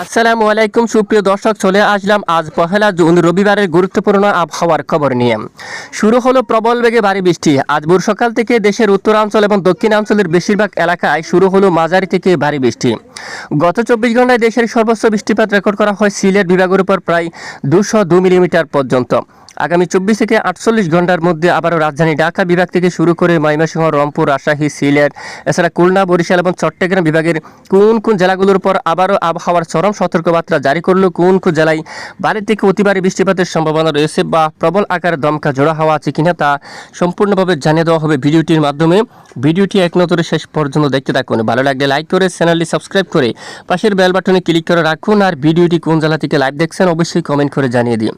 আসসালামু আলাইকুম, সুপ্রিয় দর্শক, চলে আসলাম আজ পহেলা জুন, রবিবারের গুরুত্বপূর্ণ আবহাওয়ার খবর নিয়ে। শুরু হলো প্রবল বেগে ভারী বৃষ্টি। আজ ভোর সকাল থেকে দেশের উত্তরাঞ্চল এবং দক্ষিণাঞ্চলের বেশিরভাগ এলাকায় শুরু হলো মাঝারি থেকে ভারী বৃষ্টি। গত চব্বিশ ঘন্টায় দেশের সর্বোচ্চ বৃষ্টিপাত রেকর্ড করা হয় সিলেট বিভাগের উপর প্রায় দুশো দু মিলিমিটার পর্যন্ত। আগামী চব্বিশ থেকে আটচল্লিশ ঘণ্টার মধ্যে আবারও রাজধানী ঢাকা বিভাগ থেকে শুরু করে ময়মনসিংহ, রংপুর রাজশাহী সিলেট, এছাড়া খুলনা, বরিশাল এবং চট্টগ্রাম বিভাগের কোন কোন জেলাগুলোর পর আবারও আবহাওয়ার চরম সতর্কবার্তা জারি করল, কোন কোন জেলায় বাড়ি থেকে অতি ভারী বৃষ্টিপাতের সম্ভাবনা রয়েছে বা প্রবল আকারে দমকা জোড়া হওয়া আছে কিনা তা সম্পূর্ণভাবে জানিয়ে দেওয়া হবে ভিডিওটির মাধ্যমে। ভিডিওটি এক নজরে শেষ পর্যন্ত দেখতে থাকুন। ভালো লাগলে লাইক করে, চ্যানেলটি সাবস্ক্রাইব করে পাশের বেল বাটনে ক্লিক করে রাখুন। আর ভিডিওটি কোন জেলা থেকে লাইভ দেখছেন অবশ্যই কমেন্ট করে জানিয়ে দিন।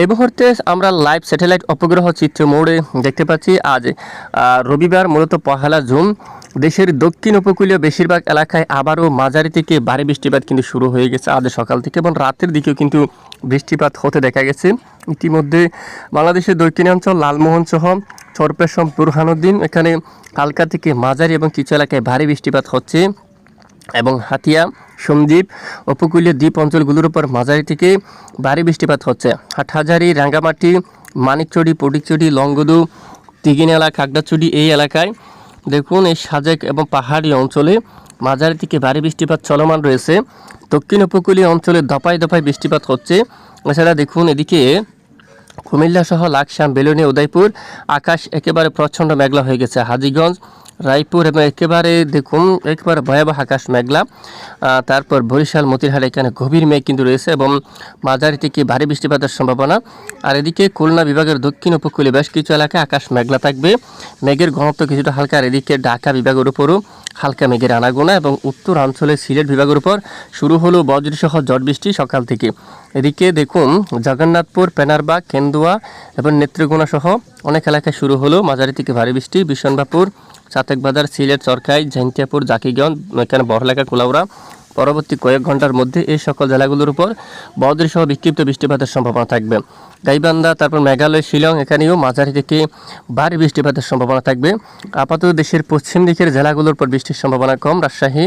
এই মুহূর্তে আমরা লাইভ স্যাটেলাইট উপগ্রহ চিত্র মোড়ে দেখতে পাচ্ছি, আজ রবিবার, মূলত পহেলা জুন। দেশের দক্ষিণ উপকূলীয় বেশিরভাগ এলাকায় আবারও মাঝারি থেকে ভারী বৃষ্টিপাত কিন্তু শুরু হয়ে গেছে। আজ সকাল থেকে এবং রাতের দিকেও কিন্তু বৃষ্টিপাত হতে দেখা গেছে। ইতিমধ্যে বাংলাদেশের দক্ষিণাঞ্চল, লালমোহন সহ চরপেশম বুরহানুদ্দিন, এখানে হালকা থেকে মাঝারি এবং কিছু এলাকায় ভারী বৃষ্টিপাত হচ্ছে এবং হাতিয়া সন্দ্বীপ উপকূলীয় দ্বীপ অঞ্চলগুলোর উপর মাঝারি থেকে ভারী বৃষ্টিপাত হচ্ছে। হাটহাজারি, রাঙ্গামাটি, মানিকচড়ি, পটিকচড়ি, লংগদু, তিগিনালা, খাগড়াছড়ি এই এলাকায় দেখুন এই সাজেক এবং পাহাড়ি অঞ্চলে মাঝারি থেকে ভারী বৃষ্টিপাত চলমান রয়েছে। দক্ষিণ উপকূলীয় অঞ্চলে দফায় দফায় বৃষ্টিপাত হচ্ছে। এছাড়া দেখুন এদিকে কুমিল্লা সহ লাকসাম, বেলুনি, উদয়পুর, আকাশ একেবারে প্রচণ্ড মেঘলা হয়ে গেছে। হাজিগঞ্জ রায়পুর এবং একেবারে দেখুন, একেবারে ভয়াবহ আকাশ মেঘলা। তারপর বরিশাল মতিরহাট এখানে গভীর মেঘ কিন্তু রয়েছে এবং মাঝারি থেকে ভারী বৃষ্টিপাতের সম্ভাবনা। আর এদিকে খুলনা বিভাগের দক্ষিণ উপকূলে বেশ কিছু এলাকায় আকাশ মেঘলা থাকবে। মেঘের ঘনত্ব কিছুটা হালকা, আর এদিকে ঢাকা বিভাগের উপরও হালকা মেঘের আনাগোনা এবং উত্তর উত্তরাঞ্চলে সিলেট বিভাগের উপর শুরু হলো বজ্রসহ জট বৃষ্টি সকাল থেকে। এদিকে দেখুন, জগন্নাথপুর পেনারবাগ কেন্দুয়া এবং নেত্রকোনা সহ অনেক এলাকায় শুরু হলো মাঝারি থেকে ভারী বৃষ্টি। বিশনবাপুর চাতেকবাজার সিলেট চরকাই ঝাইন্তিয়াপুর জাকিগঞ্জ এখানে বড়লেখা কুলাউড়া। পরবর্তী কয়েক ঘণ্টার মধ্যে এই সকল জেলাগুলোর উপর বজ্রসহ বিক্ষিপ্ত বৃষ্টিপাতের সম্ভাবনা থাকবে। গাইবান্ধা, তারপর মেঘালয়, শিলং, এখানেও মাঝারি থেকে ভারী বৃষ্টিপাতের সম্ভাবনা থাকবে। আপাতত দেশের পশ্চিম দিকের জেলাগুলোর উপর বৃষ্টির সম্ভাবনা কম। রাজশাহী,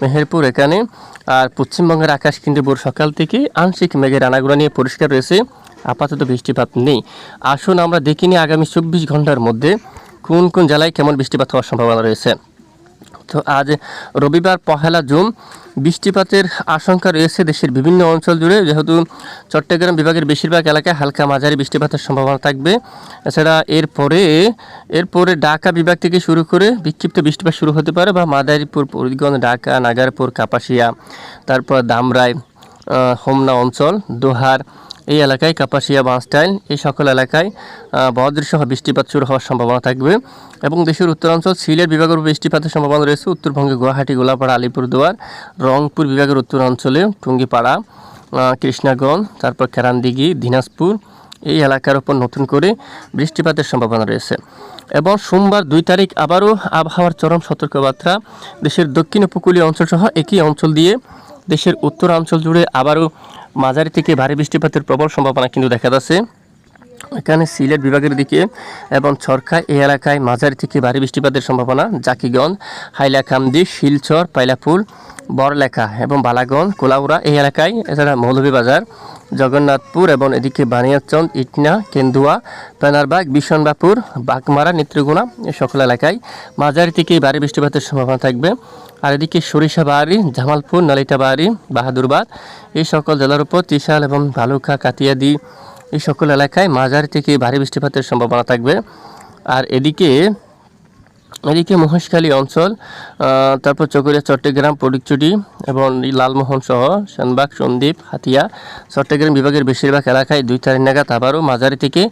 মেহেরপুর এখানে, আর পশ্চিমবঙ্গের আকাশ কিন্তু ভোর সকাল থেকে আংশিক মেঘের আনাগোনা নিয়ে পরিষ্কার রয়েছে। আপাতত বৃষ্টিপাত নেই। আসুন আমরা দেখিনি আগামী চব্বিশ ঘণ্টার মধ্যে কোন কোন জেলায় কেমন বৃষ্টিপাত হওয়ার সম্ভাবনা রয়েছে? তো আজ রবিবার পহেলা জুন বৃষ্টিপাতের আশঙ্কা রয়েছে দেশের বিভিন্ন অঞ্চল জুড়ে। যেহেতু চট্টগ্রাম বিভাগের বেশিরভাগ এলাকায় হালকা মাঝারি বৃষ্টিপাতের সম্ভাবনা থাকবে। এছাড়া এরপরে এরপরে ঢাকা বিভাগ থেকে শুরু করে বিক্ষিপ্ত বৃষ্টিপাত শুরু হতে পারে বা মাদারীপুর পরিগঞ্জ ঢাকা, নাগারপুর, কাপাসিয়া, তারপর দামরাই হোমনা অঞ্চল, দোহার এই এলাকায় কাপাসিয়া বাঁশটাইল এই সকল এলাকায় বজ্রসহ বৃষ্টিপাত শুরু হওয়ার সম্ভাবনা থাকবে এবং দেশের উত্তরাঞ্চল, সিলেট বিভাগের বৃষ্টিপাতের সম্ভাবনা রয়েছে উত্তরবঙ্গে গুয়াহাটি, গোলাপাড়া, আলিপুরদুয়ার, রংপুর বিভাগের উত্তরাঞ্চলে টুঙ্গিপাড়া কৃষ্ণাগঞ্জ, তারপর কেরানদিঘি দিনাজপুর, এই এলাকার উপর নতুন করে বৃষ্টিপাতের সম্ভাবনা রয়েছে। এবং সোমবার দুই তারিখ আবারও আবহাওয়ার চরম সতর্কবার্তা দেশের দক্ষিণ উপকূলীয় অঞ্চলসহ একই অঞ্চল দিয়ে দেশের উত্তরাঞ্চল জুড়ে আবারও মাঝারি থেকে ভারী বৃষ্টিপাতের প্রবল সম্ভাবনা কিন্তু দেখা যাচ্ছে। এখানে সিলেট বিভাগের দিকে এবং ছরকা এই এলাকায় মাঝারি থেকে ভারী বৃষ্টিপাতের সম্ভাবনা। জাকিগঞ্জ, হাইলাকান্দি, শিলচর, পাইলাপুর, বড়লেখা এবং বালাগঞ্জ, কোলাউড়া এই এলাকায়। এছাড়া মৌলভীবাজার, জগন্নাথপুর এবং এদিকে বানিয়াচন্দ ইটনা, কেন্দুয়া পেনারবাগ বিশনবাপুর বাগমারা নেত্রগুনা এই সকল এলাকায় মাঝারি থেকে ভারী বৃষ্টিপাতের সম্ভাবনা থাকবে। আর এদিকে সরিষা সরিষাবাড়ি জামালপুর নালিতাবাড়ি বাহাদুরবাদ এই সকল জেলার উপর ত্রিশাল এবং ভালুকা কাতিয়াদি এই সকল এলাকায় মাঝারি থেকে ভারী বৃষ্টিপাতের সম্ভাবনা থাকবে। আর এদিকে এদিকে মহেশখালী অঞ্চল তারপর চকরিয়া, চট্টগ্রাম পডিকচুটি এবং লালমোহন সহ সেনবাগ, সন্দ্বীপ, হাতিয়া, চট্টগ্রাম বিভাগের বেশিরভাগ এলাকায় দুই তারিখ নাগাদ আবারও মাঝারি থেকে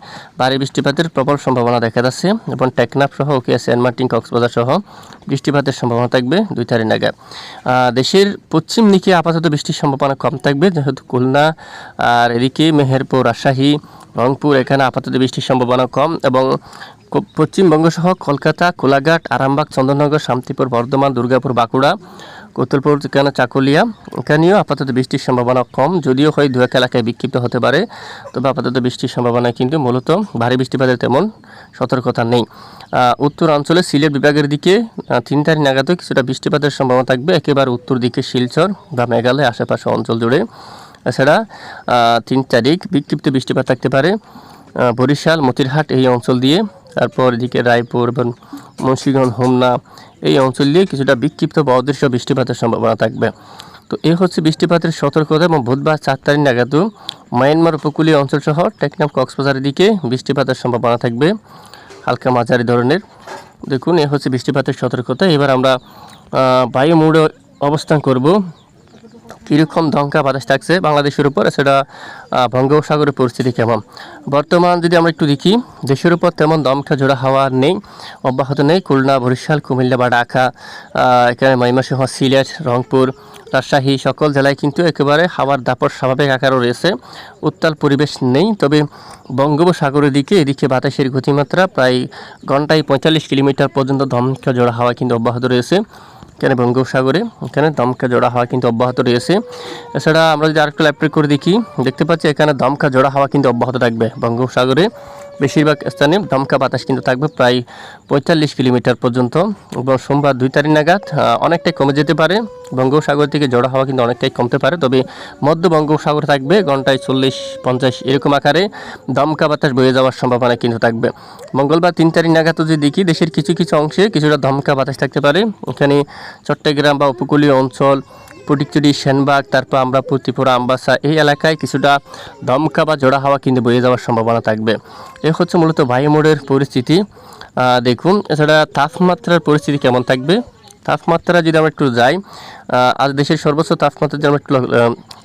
ভারী বৃষ্টিপাতের প্রবল সম্ভাবনা দেখা যাচ্ছে এবং টেকনাফ সহ ওকে সেন্ট মার্টিন, কক্সবাজার সহ বৃষ্টিপাতের সম্ভাবনা থাকবে দুই তারিখ নাগাদ। দেশের পশ্চিম দিকে আপাতত বৃষ্টির সম্ভাবনা কম থাকবে, যেহেতু খুলনা আর এদিকে মেহেরপুর, রাজশাহী, রংপুর এখানে আপাতত বৃষ্টির সম্ভাবনা কম এবং পশ্চিমবঙ্গ সহ কলকাতা, কোলাঘাট আরামবাগ চন্দননগর শান্তিপুর বর্ধমান দুর্গাপুর বাঁকুড়া কোতলপুর এখানে চাকুলিয়া। এখানেও আপাতত বৃষ্টির সম্ভাবনা কম যদিও হয় দু এক এলাকায় বিক্ষিপ্ত হতে পারে তবে আপাতত বৃষ্টির সম্ভাবনা কিন্তু মূলত ভারী বৃষ্টিপাতের তেমন সতর্কতা নেই। আহ, উত্তরাঞ্চলে সিলেট বিভাগের দিকে তিন তারিখ নাগাদও কিছুটা বৃষ্টিপাতের সম্ভাবনা থাকবে একেবারে উত্তর দিকে শিলচর বা মেঘালয় আশেপাশে অঞ্চল জুড়ে। এছাড়া তিন তারিখ বিক্ষিপ্ত বৃষ্টিপাত থাকতে পারে বরিশাল মতিরহাট এই অঞ্চল দিয়ে। তারপর এদিকে রায়পুর এবং মুন্সিগঞ্জ হোমনা এই অঞ্চল দিয়ে কিছুটা বিক্ষিপ্ত বা অদৃশ্য বৃষ্টিপাতের সম্ভাবনা থাকবে। তো এই হচ্ছে বৃষ্টিপাতের সতর্কতা এবং বুধবার চার তারিখ নাগাদও মায়ানমার উপকূলীয় অঞ্চল সহ টেকনাফ কক্সবাজারের দিকে বৃষ্টিপাতের সম্ভাবনা থাকবে। হালকা মাঝারি ধরনের। দেখুন এ হচ্ছে বৃষ্টিপাতের সতর্কতা। এবার আমরা আহ, বায়ু মোড়ে অবস্থান করব। কীরকম দমকা বাতাস থাকছে বাংলাদেশের উপর, সেটা বঙ্গোপসাগরের পরিস্থিতি কেমন? বর্তমান যদি আমরা একটু দেখি, দেশের উপর তেমন দমকা জোড়া হাওয়া নেই, অব্যাহত নেই। খুলনা, বরিশাল, কুমিল্লা বা ঢাকা এখানে ময়মনসিংহ, সিলেট, রংপুর, রাজশাহী সকল জেলায় কিন্তু একেবারে হাওয়ার দাপট স্বাভাবিক আকারও রয়েছে। উত্তাল পরিবেশ নেই, তবে বঙ্গোপসাগরের দিকে, এদিকে বাতাসের গতিমাত্রা প্রায় ঘন্টায় পঁয়তাল্লিশ কিলোমিটার পর্যন্ত দমকা জোড়া হাওয়া কিন্তু অব্যাহত রয়েছে। এখানে বঙ্গোপসাগরে এখানে দমকা জোড়া হাওয়া কিন্তু অব্যাহত রয়েছে। এছাড়া আমরা যদি আরেকটু ল্যাপটপ করে দেখি, দেখতে পাচ্ছি এখানে দমকা জোড়া হাওয়া কিন্তু অব্যাহত থাকবে বঙ্গোপসাগরে বেশিরভাগ স্থানে দমকা বাতাস কিন্তু থাকবে, প্রায় পঁয়তাল্লিশ কিলোমিটার পর্যন্ত। এবং সোমবার দুই তারিখ নাগাদ অনেকটাই কমে যেতে পারে। বঙ্গোপসাগর থেকে জড়ো হাওয়া কিন্তু অনেকটাই কমতে পারে। তবে মধ্য বঙ্গোপসাগর থাকবে, ঘন্টায় চল্লিশ, পঞ্চাশ এরকম আকারে দমকা বাতাস বয়ে যাওয়ার সম্ভাবনা কিন্তু থাকবে। মঙ্গলবার তিন তারিখ নাগাদ যদি দেখি, দেশের কিছু কিছু অংশে কিছুটা দমকা বাতাস থাকতে পারে। এখানে চট্টগ্রাম বা উপকূলীয় অঞ্চল ফটিকচুরি সেনবাগ, তারপর আমরা ত্রিপুরা আমবাসা এই এলাকায় কিছুটা দমকা বা জোড়া হাওয়া কিন্তু বয়ে যাওয়ার সম্ভাবনা থাকবে। এ হচ্ছে মূলত বায়ুমোড়ের পরিস্থিতি। দেখুন, এছাড়া তাপমাত্রার পরিস্থিতি কেমন থাকবে? তাপমাত্রা যদি আমরা একটু যাই আজ দেশের সর্বোচ্চ তাপমাত্রা যদি আমরা একটু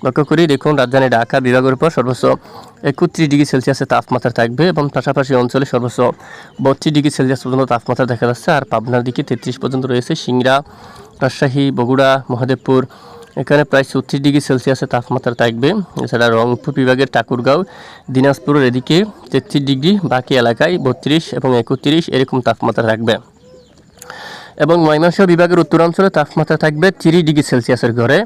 লক্ষ্য করি, দেখুন, রাজধানী ঢাকা, বিভাগের উপর সর্বোচ্চ একত্রিশ ডিগ্রি সেলসিয়াসের তাপমাত্রা থাকবে এবং পাশাপাশি অঞ্চলে সর্বোচ্চ বত্রিশ ডিগ্রি সেলসিয়াস পর্যন্ত তাপমাত্রা দেখা যাচ্ছে। আর পাবনার দিকে তেত্রিশ পর্যন্ত রয়েছে সিংড়া রাজশাহী, বগুড়া, মহাদেবপুর এখানে প্রায় ছত্রিশ ডিগ্রি সেলসিয়াসের তাপমাত্রা থাকবে। এছাড়া রংপুর বিভাগের ঠাকুরগাঁও, দিনাজপুরের এদিকে তেত্রিশ ডিগ্রি, বাকি এলাকায় বত্রিশ এবং একত্রিশ এরকম তাপমাত্রা থাকবে। এবং ময়মনসিংহ বিভাগের উত্তরাঞ্চলে তাপমাত্রা থাকবে তিরিশ ডিগ্রি সেলসিয়াসের ঘরে।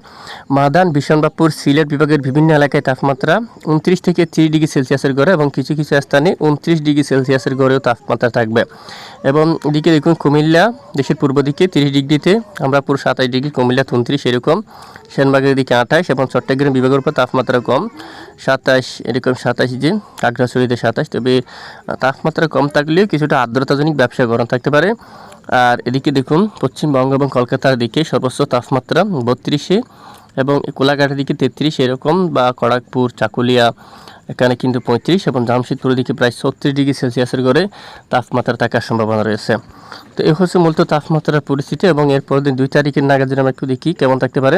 মাদান বিশনবাপুর সিলেট বিভাগের বিভিন্ন এলাকায় তাপমাত্রা উনত্রিশ থেকে তিরিশ ডিগ্রি সেলসিয়াসের ঘরে এবং কিছু কিছু স্থানে উনত্রিশ ডিগ্রি সেলসিয়াসের ঘরেও তাপমাত্রা থাকবে। এবং এদিকে দেখুন, কুমিল্লা, দেশের পূর্ব দিকে তিরিশ ডিগ্রিতে, আমরা পুরো সাতাশ ডিগ্রি, কুমিল্লা উনত্রিশ এরকম, সেনবাগের দিকে আঠাশ এবং চট্টগ্রাম বিভাগের উপর তাপমাত্রা কম সাতাশ এরকম সাতাশ যে খাগড়াছড়িতে সাতাশ তবে তাপমাত্রা কম থাকলেও কিছুটা আর্দ্রতাজনিক ব্যবসা গরম থাকতে পারে। আর এদিকে দেখুন, পশ্চিমবঙ্গ এবং কলকাতার দিকে সর্বোচ্চ তাপমাত্রা বত্রিশে এবং কোলাঘাটের দিকে তেত্রিশ, এরকম বা কড়াকপুর, চাকুলিয়া এখানে কিন্তু পঁয়ত্রিশ এবং জামশেদপুরের দিকে প্রায় ছত্রিশ ডিগ্রি সেলসিয়াসের করে তাপমাত্রা থাকার সম্ভাবনা রয়েছে। তো এই হচ্ছে মূলত তাপমাত্রার পরিস্থিতি এবং এরপর দিন দুই তারিখের নাগাদ যদি আমরা একটু দেখি কেমন থাকতে পারে।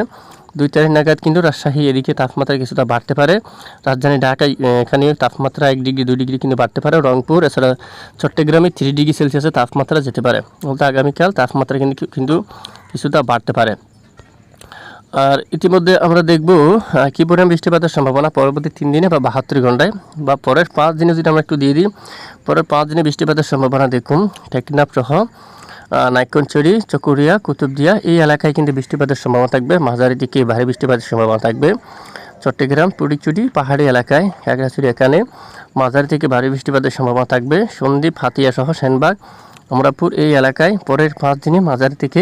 দুই তারিখ নাগাদ কিন্তু রাজশাহী এদিকে তাপমাত্রা কিছুটা বাড়তে পারে। রাজধানী ঢাকায় আহ, এখানেও তাপমাত্রা এক ডিগ্রি দুই ডিগ্রি কিন্তু বাড়তে পারে। রংপুর এছাড়া চট্টগ্রামে থ্রি ডিগ্রি সেলসিয়াসের তাপমাত্রা যেতে পারে। বলতে আগামীকাল তাপমাত্রা কিন্তু কিন্তু কিছুটা বাড়তে পারে। আর ইতিমধ্যে আমরা দেখব কী পরিমাণ বৃষ্টিপাতের সম্ভাবনা পরবর্তী তিন দিনে বা বাহাত্তর ঘন্টায় বা পরের পাঁচ দিনে যদি আমরা একটু দিয়ে দিই, পরের পাঁচ দিনে বৃষ্টিপাতের সম্ভাবনা দেখুন, টেকনাফ সহ নাইকনচুরি চকুরিয়া, কুতুবদিয়া, এই এলাকায় কিন্তু বৃষ্টিপাতের সম্ভাবনা থাকবে। মাঝারি দিকে ভারী বৃষ্টিপাতের সম্ভাবনা থাকবে। চট্টগ্রাম পুডিচুটি পাহাড়ি এলাকায়, খাগড়াছড়ি এখানে মাঝারি থেকে ভারী বৃষ্টিপাতের সম্ভাবনা থাকবে। সন্দ্বীপ, হাতিয়া সহ, সেনবাগ অমরাপুর এই এলাকায় পরের পাঁচ দিনে মাঝারি থেকে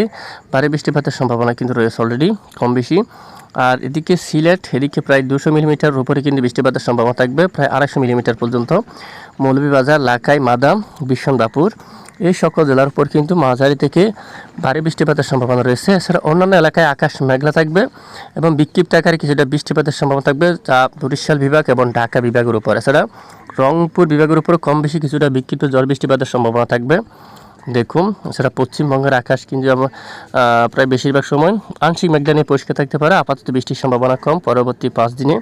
ভারী বৃষ্টিপাতের সম্ভাবনা কিন্তু রয়েছে অলরেডি কম বেশি। আর এদিকে সিলেট, এদিকে প্রায় দুশো মিলিমিটার উপরে কিন্তু বৃষ্টিপাতের সম্ভাবনা থাকবে, প্রায় আড়াইশো মিলিমিটার পর্যন্ত। মৌলভীবাজার, লাকাই, মাদাম বিশ্বনবাপুর এই সকল জেলার উপর কিন্তু মাঝারি থেকে ভারী বৃষ্টিপাতের সম্ভাবনা রয়েছে। এছাড়া অন্যান্য এলাকায় আকাশ মেঘলা থাকবে এবং বিক্ষিপ্ত আকারে কিছুটা বৃষ্টিপাতের সম্ভাবনা থাকবে, যা বরিশাল বিভাগ এবং ঢাকা বিভাগের উপর। এছাড়া রংপুর বিভাগের উপর কম বেশি কিছুটা বিক্ষিপ্ত ঝড় বৃষ্টিপাতের সম্ভাবনা থাকবে। দেখুন, এছাড়া পশ্চিমবঙ্গের আকাশ কিন্তু প্রায় বেশিরভাগ সময় আংশিক মেঘলা নিয়ে পরিষ্কার থাকতে পারে, আপাতত বৃষ্টির সম্ভাবনা কম, পরবর্তী পাঁচ দিনে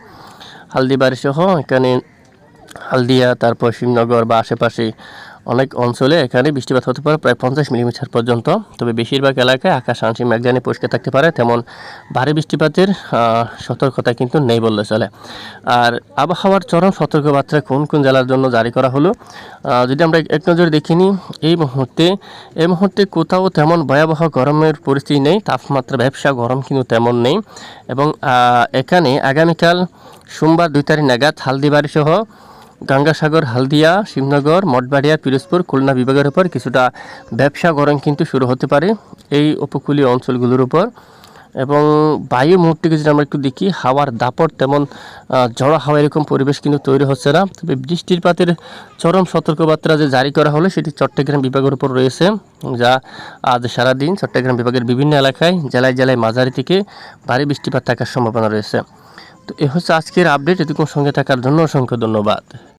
হালদিবাড়ি সহ এখানে হালদিয়া, তারপর শিবনগর বা আশেপাশে অনেক অঞ্চলে এখানে বৃষ্টিপাত হতে পারে, প্রায় পঞ্চাশ মিলিমিটার পর্যন্ত। তবে বেশিরভাগ এলাকায় আকাশ আংশিক মেঘজানি পরিষ্কার থাকতে পারে, তেমন ভারী বৃষ্টিপাতের সতর্কতা কিন্তু নেই বললে চলে। আর আবহাওয়ার চরম সতর্কবার্তা কোন কোন জেলার জন্য জারি করা হলো? যদি আমরা এক নজরে দেখিনি এই মুহূর্তে এই মুহূর্তে কোথাও তেমন ভয়াবহ গরমের পরিস্থিতি নেই, তাপমাত্রা, ব্যবসা, গরম কিন্তু তেমন নেই। এবং এখানে আগামীকাল সোমবার দুই তারিখ নাগাদ হালদিবাড়ি সহ গঙ্গাসাগর, হালদিয়া, শিবনগর, মঠবাড়িয়া, পিরোজপুর, খুলনা বিভাগের উপর কিছুটা ব্যবসা গরম কিন্তু শুরু হতে পারে এই উপকূলীয় অঞ্চলগুলোর উপর। এবং বায়ু মুহূর্তকে যদি আমরা একটু দেখি, হাওয়ার দাপট তেমন ঝড়ো হাওয়া এরকম পরিবেশ কিন্তু তৈরি হচ্ছে না। তবে বৃষ্টিপাতের চরম সতর্কবার্তা যে জারি করা হলো, সেটি চট্টগ্রাম বিভাগের উপর রয়েছে, যা আজ সারাদিন চট্টগ্রাম বিভাগের বিভিন্ন এলাকায়, জেলায় জেলায় মাঝারি থেকে ভারী বৃষ্টিপাত থাকার সম্ভাবনা রয়েছে। তো এ হচ্ছে আজকের আপডেট এটুকুর সঙ্গে থাকার জন্য অসংখ্য ধন্যবাদ।